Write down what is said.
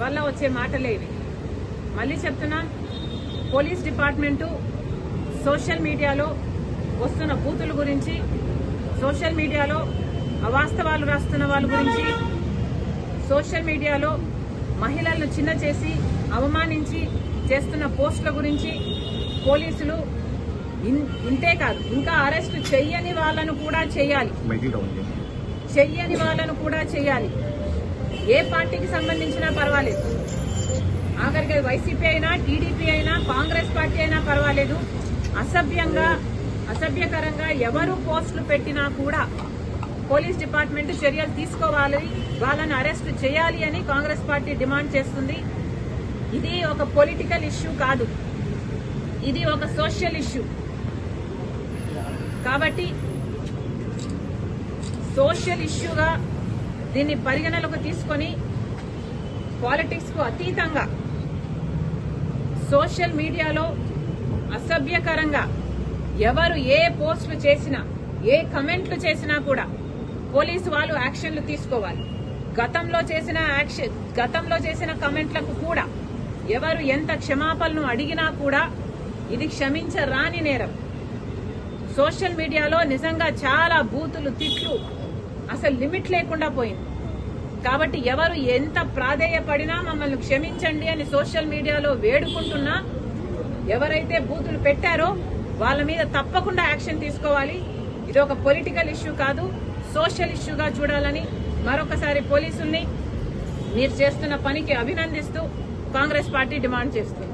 వల్ల వచ్చే మాటలే ఇవి. మళ్ళీ చెప్తున్నా పోలీస్ డిపార్ట్మెంటు సోషల్ మీడియాలో వస్తున్న బూతుల గురించి సోషల్ మీడియాలో అవాస్తవాలు రాస్తున్న వాళ్ళ గురించి సోషల్ మీడియాలో మహిళలను చిన్న చేసి అవమానించి చేస్తున్న పోస్టుల గురించి పోలీసులు ఇంతే కాదు ఇంకా అరెస్ట్ చెయ్యని వాళ్ళను కూడా చేయాలి. చెయ్యని వాళ్ళను కూడా చేయాలి. ఏ పార్టీకి సంబంధించినా పర్వాలేదు. ఆఖరికి వైసీపీ అయినా టీడీపీ అయినా కాంగ్రెస్ పార్టీ అయినా పర్వాలేదు. అసభ్యంగా అసభ్యకరంగా ఎవరు పోస్టులు పెట్టినా కూడా పోలీస్ డిపార్ట్మెంట్ చర్యలు తీసుకోవాలి వాళ్ళని అరెస్ట్ చేయాలి అని కాంగ్రెస్ పార్టీ డిమాండ్ చేస్తుంది. ఇది ఒక పొలిటికల్ ఇష్యూ కాదు. ఇది ఒక సోషల్ ఇష్యూ. కాబట్టి సోషల్ ఇష్యూగా దీన్ని పరిగణలోకి తీసుకొని పాలిటిక్స్కు అతీతంగా సోషల్ మీడియాలో అసభ్యకరంగా ఎవరు ఏ పోస్టులు చేసినా ఏ కమెంట్లు చేసినా కూడా పోలీసు వాళ్ళు యాక్షన్లు తీసుకోవాలి. గతంలో చేసిన యాక్షన్ గతంలో చేసిన కమెంట్లకు కూడా ఎవరు ఎంత క్షమాపణలు అడిగినా కూడా ఇది క్షమించరాని నేరం. సోషల్ మీడియాలో నిజంగా చాలా బూతులు తిట్లు అసలు లిమిట్ లేకుండా పోయింది. కాబట్టి ఎవరు ఎంత ప్రాధేయపడినా మమ్మల్ని క్షమించండి అని సోషల్ మీడియాలో వేడుకుంటున్నా ఎవరైతే బూతులు పెట్టారో వాళ్ళ మీద తప్పకుండా యాక్షన్ తీసుకోవాలి. ఇది ఒక పొలిటికల్ ఇష్యూ కాదు సోషల్ ఇష్యూగా చూడాలని మరొకసారి పోలీసుల్ని మీరు చేస్తున్న పనికి అభినందిస్తూ కాంగ్రెస్ పార్టీ డిమాండ్ చేస్తుంది.